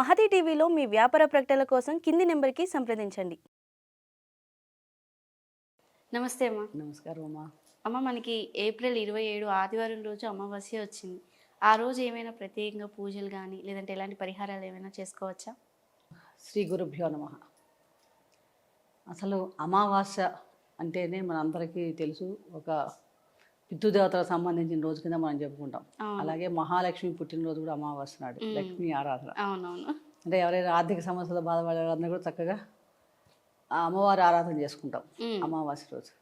మహతి టీవీలో మీ వ్యాపార ప్రకటనల కోసం కింది నెంబర్కి సంప్రదించండి. నమస్తే అమ్మ. నమస్కారం అమ్మా. అమ్మ మనకి ఏప్రిల్ ఇరవై ఏడు ఆదివారం రోజు అమావాస్య వచ్చింది. ఆ రోజు ఏమైనా ప్రత్యేకంగా పూజలు కానీ లేదంటే ఎలాంటి పరిహారాలు ఏమైనా చేసుకోవచ్చా? శ్రీ గురుభ్యో నమ. అసలు అమావాస్య అంటేనే మనందరికీ తెలుసు ఒక పితృదేవతలకు సంబంధించిన రోజు కింద మనం చెప్పుకుంటాం. అలాగే మహాలక్ష్మి పుట్టినరోజు కూడా అమావాస్య నాడు. లక్ష్మీ ఆరాధన. అవునవును. అంటే ఎవరైనా ఆర్థిక సమస్యలు బాధపడే వాళ్ళందరూ కూడా చక్కగా ఆ అమ్మవారి ఆరాధన చేసుకుంటాం. అమావాస్య రోజు.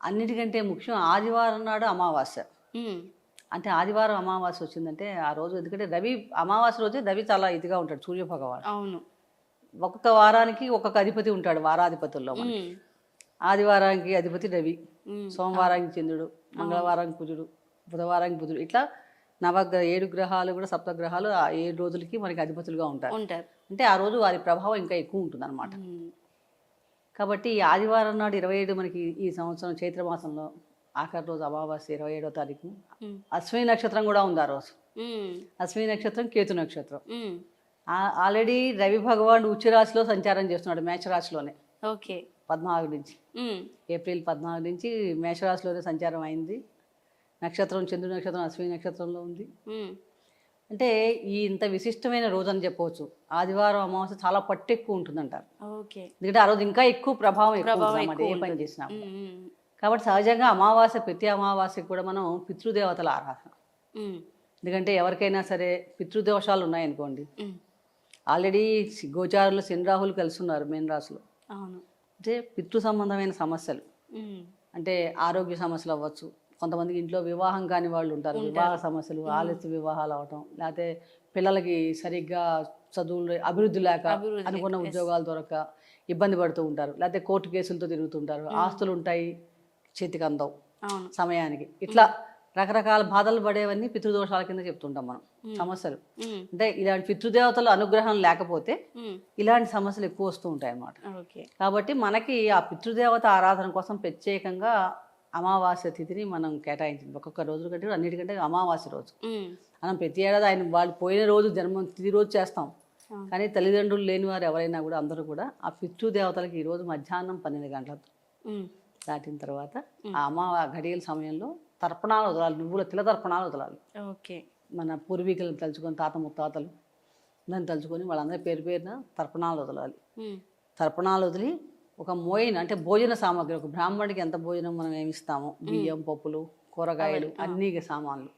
అన్నిటికంటే ముఖ్యం ఆదివారం నాడు అమావాస్య. అంటే ఆదివారం అమావాస్య వచ్చిందంటే ఆ రోజు ఎందుకంటే రవి అమావాస్య రోజు రవి చాలా ఇదిగా ఉంటాడు సూర్య భగవాన్ అవును. ఒక్కొక్క వారానికి ఒక్కొక్క అధిపతి ఉంటాడు వారాధిపతుల్లో ఆదివారానికి అధిపతి రవి. సోమవారానికి చంద్రుడు మంగళవారానికి కుజుడు బుధవారానికి బుధుడు. ఇట్లా నవగ్రహ ఏడు గ్రహాలు కూడా సప్తగ్రహాలు ఆ ఏడు రోజులకి మనకి అధిపతులుగా ఉంటారు. ఉంటారు. అంటే ఆ రోజు వారి ప్రభావం ఇంకా ఎక్కువ ఉంటుంది అనమాట కాబట్టి ఈ ఆదివారం నాడు ఇరవై ఏడు మనకి ఈ సంవత్సరం చైత్రమాసంలో ఆఖరి రోజు అమావాస్య ఇరవై ఏడో తారీఖు. అశ్విని నక్షత్రం కూడా ఉంది ఆ రోజు. అశ్విని నక్షత్రం కేతు నక్షత్రం. ఆల్రెడీ రవి భగవాన్ ఉచ్చరాశిలో సంచారం చేస్తున్నాడు మేషరాశిలోనే. ఓకే. పద్నాలుగు నుంచి. ఏప్రిల్ పద్నాలుగు నుంచి మేషరాశిలోనే సంచారం అయింది. నక్షత్రం చంద్రుడి నక్షత్రం అశ్విని నక్షత్రంలో ఉంది. అంటే ఈ ఇంత విశిష్టమైన రోజు అని చెప్పవచ్చు. ఆదివారం అమావాస్య చాలా పట్టు ఎక్కువ ఉంటుందంటారు ఎందుకంటే ఆ రోజు ఇంకా ఎక్కువ ప్రభావం ఎక్కువ ఏ పని. చేసినా కాబట్టి సహజంగా అమావాస్య ప్రతి అమావాస్యకు కూడా మనం పితృదేవతల ఆరాధన. ఎందుకంటే ఎవరికైనా సరే పితృదోషాలు ఉన్నాయనుకోండి. ఆల్రెడీ గోచారంలో శని రాహులు కలిసి ఉన్నారు మేన్ రాశిలో. అవును. అంటే పితృ సంబంధమైన సమస్యలు. అంటే ఆరోగ్య సమస్యలు అవ్వచ్చు. కొంతమందికి ఇంట్లో వివాహం కాని వాళ్ళు ఉంటారు. వివాహ సమస్యలు ఆలస్య వివాహాలు అవటం లేకపోతే పిల్లలకి సరిగ్గా చదువులు అభివృద్ధి లేక అనుకున్న ఉద్యోగాలు దొరక ఇబ్బంది పడుతూ ఉంటారు. లేకపోతే కోర్టు కేసులతో తిరుగుతుంటారు ఆస్తులు ఉంటాయి చేతికి అందవు సమయానికి. ఇట్లా రకరకాల బాధలు పడేవన్నీ పితృదోషాల కింద చెప్తుంటాం మనం. సమస్యలు. అంటే ఇలాంటి పితృదేవతల అనుగ్రహం లేకపోతే ఇలాంటి సమస్యలు ఎక్కువ వస్తూ ఉంటాయి అన్నమాట కాబట్టి మనకి ఆ పితృదేవత ఆరాధన కోసం ప్రత్యేకంగా అమావాస్య తిథిని మనం కేటాయించింది. ఒక్కొక్క రోజు కంటే అన్నిటికంటే అమావాస్య రోజు. మనం ప్రతి ఏడాది ఆయన వాళ్ళు పోయిన రోజు జన్మ తిథి రోజు చేస్తాం. కానీ తల్లిదండ్రులు లేని వారు ఎవరైనా కూడా అందరూ కూడా ఆ పితృదేవతలకి ఈ రోజు మధ్యాహ్నం పన్నెండు గంటలకు ఉమ్, దాటిన తర్వాత ఆ అమా ఘడియల సమయంలో తర్పణాలు వదలాలి నువ్వుల తిల తర్పణాలు వదలాలి. ఓకే. మన పూర్వీకులను తలుచుకొని తాత ముత్తాతలు దాన్ని తలుచుకొని వాళ్ళందరి పేరు పేరున తర్పణాలు వదలాలి. తర్పణాలు వదిలి ఒక మోయిన్ అంటే భోజన సామాగ్రి ఒక బ్రాహ్మణుడికి ఎంత భోజనం మనం ఏమిస్తామో బియ్యం పప్పులు కూరగాయలు అన్ని సామాన్లు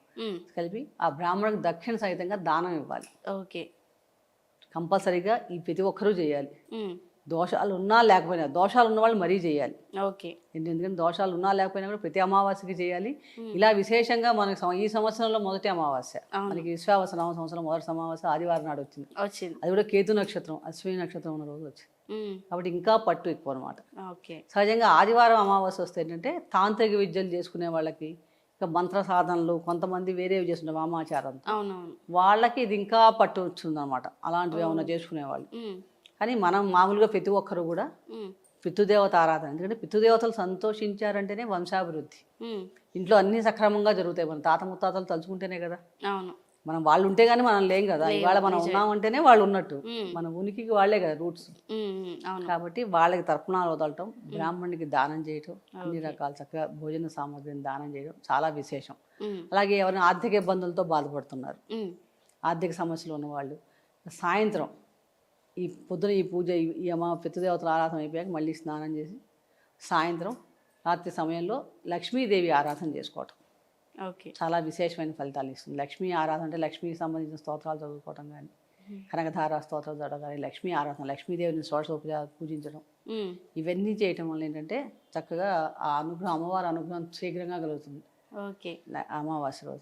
కలిపి ఆ బ్రాహ్మణుడికి దక్షిణ సహితంగా దానం ఇవ్వాలి. ఓకే. కంపల్సరీగా ఈ ప్రతి ఒక్కరూ చేయాలి. దోషాలు ఉన్నా లేకపోయినా దోషాలు ఉన్న వాళ్ళు మరీ చేయాలి. ఓకే. ఎందుకంటే దోషాలు ఉన్నా లేకపోయినా కూడా ప్రతి అమావాస్యకి చేయాలి. ఇలా విశేషంగా మనకి ఈ సంవత్సరంలో మొదటి అమావాస్య. మనకి విశ్వావస నామ సంవత్సరం మొదటి అమావాస్య ఆదివారం నాడు వచ్చింది. వచ్చింది. అది కూడా కేతు నక్షత్రం అశ్విని నక్షత్రం ఉన్న రోజు వచ్చింది. కాబట్టి ఇంకా పట్టు ఎక్కువ అనమాట ఓకే. సహజంగా ఆదివారం అమావాస్య వస్తే ఏంటంటే తాంత్రిక విద్యలు చేసుకునే వాళ్ళకి ఇంకా మంత్ర సాధనలు కొంతమంది వేరేవి చేస్తుంటారు వామాచారం వాళ్ళకి ఇది ఇంకా పట్టు వచ్చింది అనమాట అలాంటివి ఏమైనా చేసుకునే వాళ్ళు కానీ మనం మామూలుగా ప్రతి ఒక్కరు కూడా పితృదేవత ఆరాధన. ఎందుకంటే పితృదేవతలు సంతోషించారంటేనే వంశాభివృద్ధి. ఇంట్లో అన్ని సక్రమంగా జరుగుతాయి. మన తాత ముత్తాతలు తలుచుకుంటేనే కదా. అవును. మనం వాళ్ళు ఉంటే కానీ మనం లేం కదా. ఇవాళ మనం ఉన్నామంటేనే వాళ్ళు ఉన్నట్టు మన ఉనికికి వాళ్ళే కదా రూట్స్. కాబట్టి వాళ్ళకి తర్పణాలు వదలటం బ్రాహ్మణుడికి దానం చేయటం అన్ని రకాల చక్కగా భోజన సామాగ్రిని దానం చేయడం చాలా విశేషం. అలాగే ఎవరైనా ఆర్థిక ఇబ్బందులతో బాధపడుతున్నారు. ఆర్థిక సమస్యలు ఉన్నవాళ్ళు సాయంత్రం ఈ పొద్దున ఈ పూజ ఈ- అమ్మ పితృదేవతల ఆరాధన అయిపోయాక మళ్ళీ స్నానం చేసి సాయంత్రం రాత్రి సమయంలో లక్ష్మీదేవి ఆరాధన చేసుకోవటం. ఓకే. చాలా విశేషమైన ఫలితాలు ఇస్తుంది. లక్ష్మీ ఆరాధన అంటే లక్ష్మీకి సంబంధించిన స్తోత్రాలు చదువుకోవటం కానీ కనకధార స్తోత్రాలు చదవడం కానీ లక్ష్మీ ఆరాధన లక్ష్మీదేవిని షోడశోపచార పూజించడం. ఇవన్నీ చేయటం వల్ల ఏంటంటే చక్కగా ఆ అనుగ్రహం అమ్మవారి అనుగ్రహం శీఘ్రంగా కలుగుతుంది. ఓకే. అమావాస్య రోజు.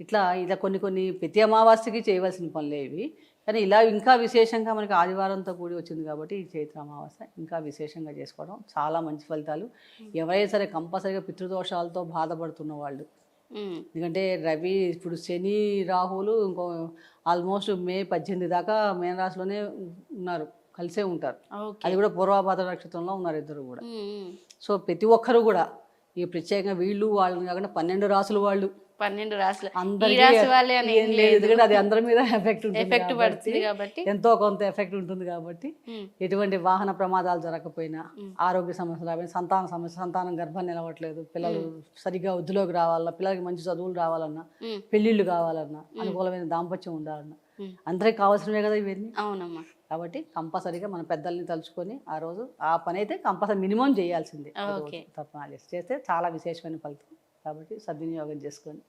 ఇట్లా ఇలా కొన్ని కొన్ని ప్రతి అమావాస్యకి చేయవలసిన పనులే ఇవి కానీ ఇలా ఇంకా విశేషంగా మనకి ఆదివారంతో కూడి వచ్చింది కాబట్టి ఈ చైత్ర అమావాస్య ఇంకా విశేషంగా చేసుకోవడం చాలా మంచి ఫలితాలు. ఎవరైనా సరే కంపల్సరీగా పితృదోషాలతో బాధపడుతున్న వాళ్ళు. ఎందుకంటే రవి ఇప్పుడు శని రాహులు ఇంకో ఆల్మోస్ట్ మే పద్దెనిమిది దాకా మేనరాశిలోనే ఉన్నారు. కలిసే ఉంటారు. అది కూడా పూర్వాభాద్ర నక్షత్రంలో ఉన్నారు ఇద్దరు కూడా. సో ప్రతి ఒక్కరు కూడా ఈ ప్రత్యేకంగా వీళ్ళు వాళ్ళని కాకుండా పన్నెండు రాసులు వాళ్ళు పన్నెండు రాశులు ఈ రాశి వాళ్ళే అని ఏం లేదు అది అందరి మీద ఎఫెక్ట్ ఎఫెక్ట్ పడుతుంది కాబట్టి. ఎంతో కొంత ఎఫెక్ట్ ఉంటుంది కాబట్టి ఎటువంటి వాహన ప్రమాదాలు జరగకపోయినా ఆరోగ్య సమస్యలు రాకపోయినా సంతాన సమస్య సంతానం గర్భం నిలవట్లేదు పిల్లలు సరిగ్గా వృద్ధిలోకి రావాలన్నా పిల్లలకి మంచి చదువులు రావాలన్నా ఉమ్, పెళ్ళిళ్ళు కావాలన్నా అనుకూలమైన దాంపత్యం ఉండాలన్నా. అందరికి కావాల్సినవే కదా ఇవన్నీ? అవునమ్మా. కాబట్టి కంపల్సరీగా మన పెద్దల్ని తలుచుకొని ఆ రోజు ఆ పని అయితే కంపల్సరీ మినిమం చేయాల్సిందే. చేసి చేస్తే చాలా విశేషమైన ఫలితం. కాబట్టి సద్వినియోగం చేసుకొని.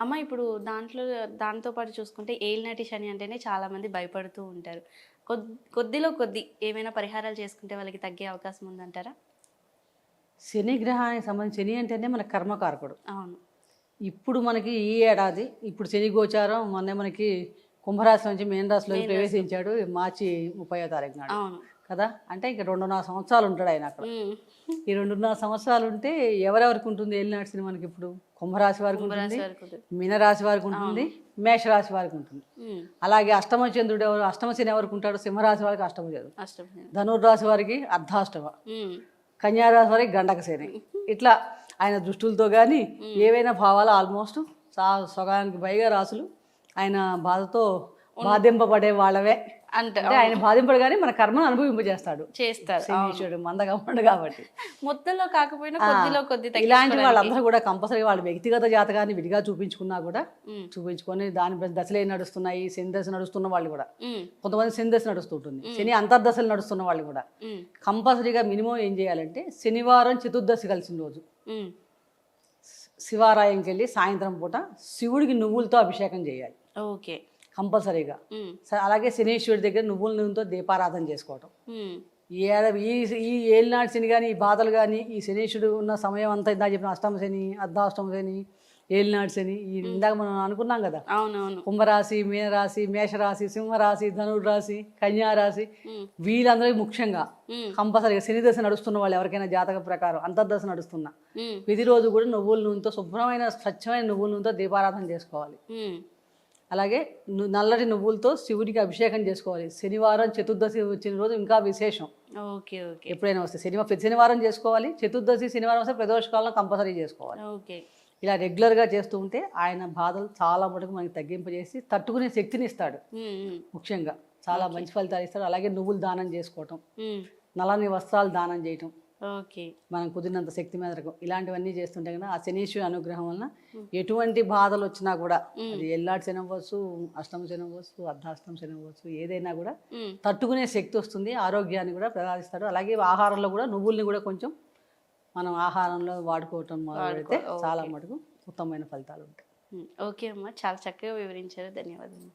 అమ్మ ఇప్పుడు దాంట్లో దాంతో పాటు చూసుకుంటే ఏలినాటి శని అంటేనే చాలా మంది భయపడుతూ ఉంటారు. కొద్ కొద్దిలో కొద్ది ఏమైనా పరిహారాలు చేసుకుంటే వాళ్ళకి తగ్గే అవకాశం ఉందంటారా? శని గ్రహానికి సంబంధించి శని అంటేనే మన కర్మకారకుడు. అవును. ఇప్పుడు మనకి ఈ ఏడాది ఇప్పుడు శని గోచారం మొన్నే మనకి కుంభరాశి నుంచి మేన రాశిలోకి ప్రవేశించాడు మార్చి ముప్పయో తారీఖు నాడు. అవును. కదా? అంటే ఇంక రెండున్నర సంవత్సరాలు ఉంటాడు ఆయన అక్కడ. ఈ రెండున్నర సంవత్సరాలు ఉంటే ఎవరెవరికి ఉంటుంది ఏలినాటి మనకి ఇప్పుడు? కుంభరాశి వారికి ఉంటుంది. మీనరాశి వారికి ఉంటుంది మేషరాశి వారికి ఉంటుంది. అలాగే అష్టమ చంద్రుడు ఎవరు అష్టమ శని ఎవరికి ఉంటాడు సింహరాశి వారికి అష్టమ చంద్రుడు. ధనుర్రాశి వారికి అర్ధాష్టమ. కన్యారాశి వారికి గండక శని. ఇట్లా ఆయన దృష్టులతో కానీ ఏవైనా భావాలు ఆల్మోస్ట్ సగానికి పైగా రాసులు ఆయన బాధతో బాధింపబడే వాళ్ళవే. అంట ఆయన బాధింపడు కానీ మన కర్మను అనుభవింపజేస్తాడు. చేస్తారు శనీశ్వరుడు మందగా ఉండు కాబట్టి. మొత్తంలో కాకపోయినా కొద్దిలో కొద్ది ఇలాంటి. వాళ్ళందరూ కూడా కంపల్సరీ వాళ్ళ వ్యక్తిగత జాతకాన్ని విడిగా చూపించుకున్నా కూడా చూపించుకొని దాని దశలు నడుస్తున్నాయి శని దశ నడుస్తున్న వాళ్ళు కూడా. కొంతమంది శని దశ నడుస్తుంటుంది. శని అంతర్దశలు నడుస్తున్న వాళ్ళు కూడా. కంపల్సరీగా మినిమం ఏం చేయాలంటే శనివారం చతుర్దశి కలిసిన రోజు. ఉమ్, శివాలయంకి వెళ్ళి సాయంత్రం పూట శివుడికి నువ్వులతో అభిషేకం చేయాలి. ఓకే. కంపల్సరీగా. అలాగే శనీశ్వరుడి దగ్గర నువ్వుల నూనెతో దీపారాధన చేసుకోవటం. ఈ ఈ ఈ ఏలినాటి శని కానీ ఈ బాధలు కానీ ఈ శనీశ్వరుడు ఉన్న సమయం అంతా ఇందాక చెప్పిన అష్టమ శని అర్ధాష్టమ శని ఏలినాటి శని ఈ ఇందాక మనం అనుకున్నాం కదా. అవునవును. కుంభరాశి మీనరాశి మేషరాశి సింహరాశి ధనుర్రాశి కన్యారాశి ఉమ్, వీళ్ళందరికీ ముఖ్యంగా కంపల్సరీగా శని దశ నడుస్తున్న వాళ్ళు ఎవరికైనా జాతక ప్రకారం అంతర్దశ నడుస్తున్నా ఉమ్, విధి రోజు కూడా నువ్వుల నూనెతో శుభ్రమైన స్వచ్ఛమైన నువ్వుల నూనెతో దీపారాధన చేసుకోవాలి. అలాగే నల్లటి నువ్వులతో శివుడికి అభిషేకం చేసుకోవాలి. శనివారం చతుర్దశి వచ్చిన రోజు ఇంకా విశేషం. Okay okay. ఎప్పుడైనా వస్తే శనివారం ప్రతి శనివారం చేసుకోవాలి. చతుర్దశి శనివారం వస్తే ప్రదోషకాలంలో కంపల్సరీ చేసుకోవాలి. ఓకే. ఇలా రెగ్యులర్గా చేస్తూ ఉంటే ఆయన బాధలు చాలా మటుకు మనకి తగ్గింపజేసి తట్టుకునే శక్తిని ఇస్తాడు. ముఖ్యంగా చాలా మంచి ఫలితాలు ఇస్తాడు. అలాగే నువ్వులు దానం చేసుకోవటం. నల్లని వస్త్రాలు దానం చేయటం. ఓకే. మనం కుదిరినంత శక్తి మేరకు ఇలాంటివన్నీ చేస్తుంటే కనుక ఆ శనీశ్వరి అనుగ్రహం వలన ఎటువంటి బాధలు వచ్చినా కూడా అది ఎల్లాటి శని అవ్వచ్చు అష్టమ శని అవ్వచ్చు అర్ధాష్టమ శని అవ్వచ్చు ఏదైనా కూడా తట్టుకునే శక్తి వస్తుంది ఆరోగ్యాన్ని కూడా ప్రసాదిస్తాడు. అలాగే ఆహారంలో కూడా నువ్వుల్ని కూడా కొంచెం మనం ఆహారంలో వాడుకోవటం పెడితే చాలా మటుకు ఉత్తమమైన ఫలితాలు ఉంటాయి. ఓకే అమ్మా చాలా చక్కగా వివరించారు. ధన్యవాదాలు